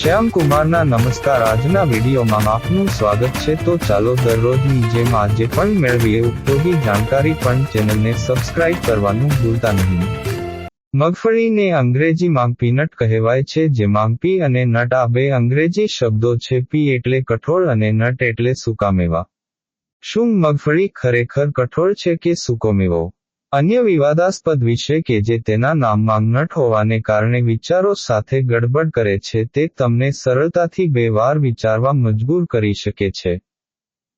શ્યામ કુમારના નમસ્કાર. આજના વિડીયોમાં આપનું સ્વાગત છે. તો ચાલો દરરોજની જેમ આજે પણ મેળવીએ. ઉપયોગી જાણકારી પણ ચેનલને સબસ્ક્રાઇબ કરવાનું ભૂલતા નહીં. મગફળીને અંગ્રેજીમાં પીનટ કહેવાય છે, જેમાં પી અને નટ આ બે અંગ્રેજી શબ્દો છે. પી એટલે કઠોળ અને નટ એટલે સૂકા મેવા શું મગફળી ખરેખર કઠોળ છે કે સૂકો મેવો અન્ય વિવાદાસ્પદ વિષય કે જે તેના નામમાં નટ હોવાને કારણે વિચારો સાથે ગડબડ કરે છે, તે તમને સરળતાથી બે વાર વિચારવા મજબૂર કરી શકે છે.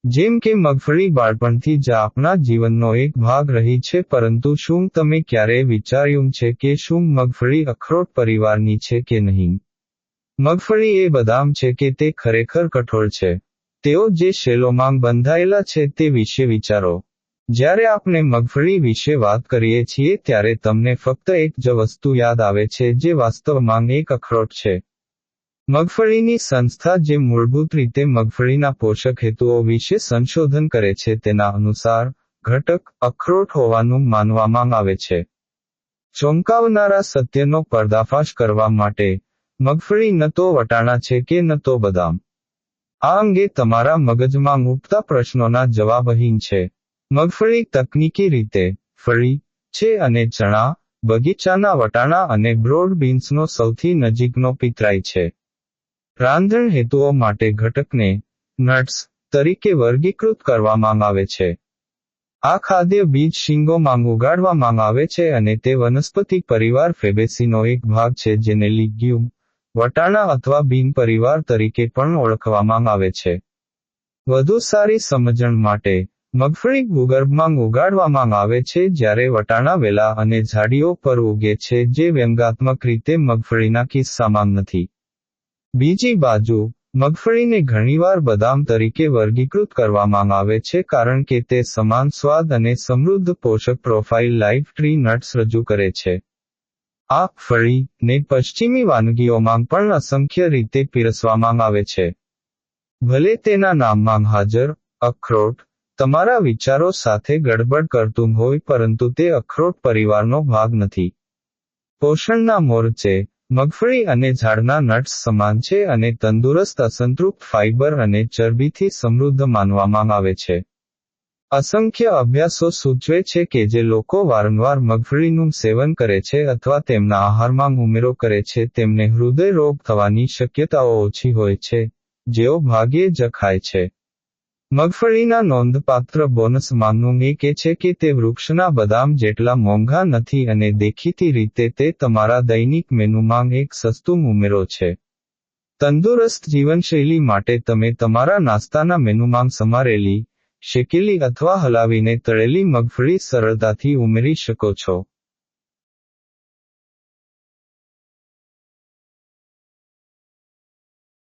જેમ કે મગફળી બાળપણથી જ આપણા જીવનનો એક ભાગ રહી છે, પરંતુ શું તમે ક્યારેય વિચાર્યું છે કે શું મગફળી અખરોટ પરિવારની છે કે નહીં? મગફળી એ બદામ છે કે તે ખરેખર કઠોળ છે? તેઓ જે શેલોમાં બંધાયેલા છે તે વિશે વિચારો. જ્યારે આપણે મગફળી વિશે વાત કરીએ છીએ ત્યારે તમને ફક્ત એક જ વસ્તુ યાદ આવે છે જે વાસ્તવમાં એક અખરોટ છે. મગફળીની સંસ્થા જે મૂળભૂત રીતે મગફળીના પોષક હેતુઓ વિશે સંશોધન કરે છે તેના અનુસાર, ઘટક અખરોટ હોવાનું માનવામાં આવે છે. ચોંકાવનારા સત્યનો પર્દાફાશ કરવા માટે, મગફળી ન તો વટાણા છે કે ન તો બદામ. આ અંગે તમારા મગજમાં ઉઠતા પ્રશ્નોના જવાબ અહીં છે. મગફળી તકનીકી રીતે, ફળી, છે અને ચણા, બગીચાના વટાણા અને બ્રોડ બીન્સનો સૌથી નજીકનો પિતરાય છે. રાંધણ હેતુઓ માટે ઘટકને, નટ્સ, તરીકે વર્ગીકૃત કરવામાં આવે છે. આ ખાદ્ય બીજ શિંગોમાં ઉગાડવામાં આવે છે અને તે વનસ્પતિ પરિવાર ફેબેસીનો એક ભાગ છે જેને લિગ્યુમ, વટાણા અથવા બીન પરિવાર તરીકે પણ ઓળખવામાં આવે છે. વધુ સારી સમજણ માટે મગફળી ભૂગર્ભમાં ઉગાડવામાં આવે છે જ્યારે વટાણા, વેલા અને ઝાડીઓ પર ઉગે છે, જે વ્યંગાત્મક રીતે મગફળીના કિસ્સામાં નથી. બીજી બાજુ, મગફળીને ઘણીવાર બદામ તરીકે વર્ગીકૃત કરવામાં આવે છે કારણ કે તે સમાન સ્વાદ અને સમૃદ્ધ પોષક પ્રોફાઇલ લાઇફ ટ્રી નટ્સ રજૂ કરે છે. આ ફળી ને પશ્ચિમી વાનગીઓમાં પણ અસંખ્ય રીતે પીરસવામાં આવે છે. ભલે તેના નામમાં હાજર અખરોટ તમારા વિચારો સાથે ગડબડ કરતું હોય પરંતુ તે અખરોટ પરિવારનો ભાગ નથી. પોષણના મોરચે મગફળી અને ઝાડના નટ્સ સમાન છે અને તંદુરસ્ત, અસંતૃપ્ત ફાઇબર અને ચરબીથી સમૃદ્ધ માનવામાં આવે છે. અસંખ્ય અભ્યાસો સૂચવે છે કે જે લોકો વારંવાર મગફળીનું સેવન કરે છે અથવા તેમના આહારમાં ઉમેરો કરે છે, તેમને હૃદય રોગ થવાની શક્યતાઓ ઓછી હોય છે, જેઓ ભાગ્યે જ ખાય છે. મગફળીના નોંધપાત્ર બોનસમાંનું એક છે કે તે વૃક્ષના બદામ જેટલા મોંઘા નથી અને દેખીતી રીતે તે તમારા દૈનિક મેનુમાં એક સસ્તું ઉમેરો છે. તંદુરસ્ત જીવનશૈલી માટે તમે તમારા નાસ્તાના મેનુમાં સમારેલી, શેકેલી અથવા હલાવીને તળેલી મગફળી સરળતાથી ઉમેરી શકો છો.